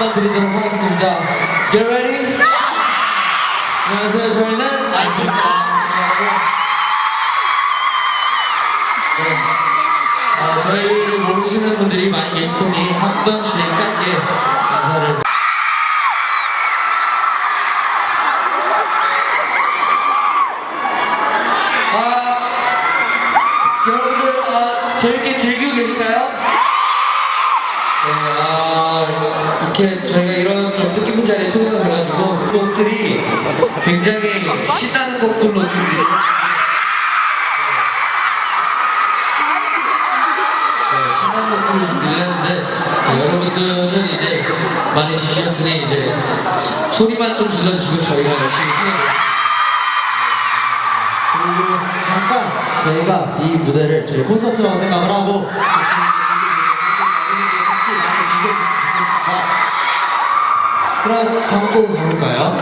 한번 드리도록 하겠습니다. Get ready? 안녕하세요. 저희는 아이콘입니다. 네. 어, 저희를 모르시는 분들이 많이 계실 테니 한 번씩 짧게 인사를. 아, 여러분들 아, 재밌게 즐기고 계신가요? 네, 아, 이렇게 저희가 이런 좀 뜻깊은 자리에 초대가 돼가지고 곡들이 굉장히 신나는 곡들로 준비를 네, 신나는 곡들을 준비를 했는데 네, 여러분들은 이제 많이 지치셨으니 이제 소리만 좀 질러주시고 저희가 열심히 뛰어드릴게요. 그리고 잠깐 저희가 이 무대를 저희 콘서트라고 생각을 하고 그럼 광고 가볼까요?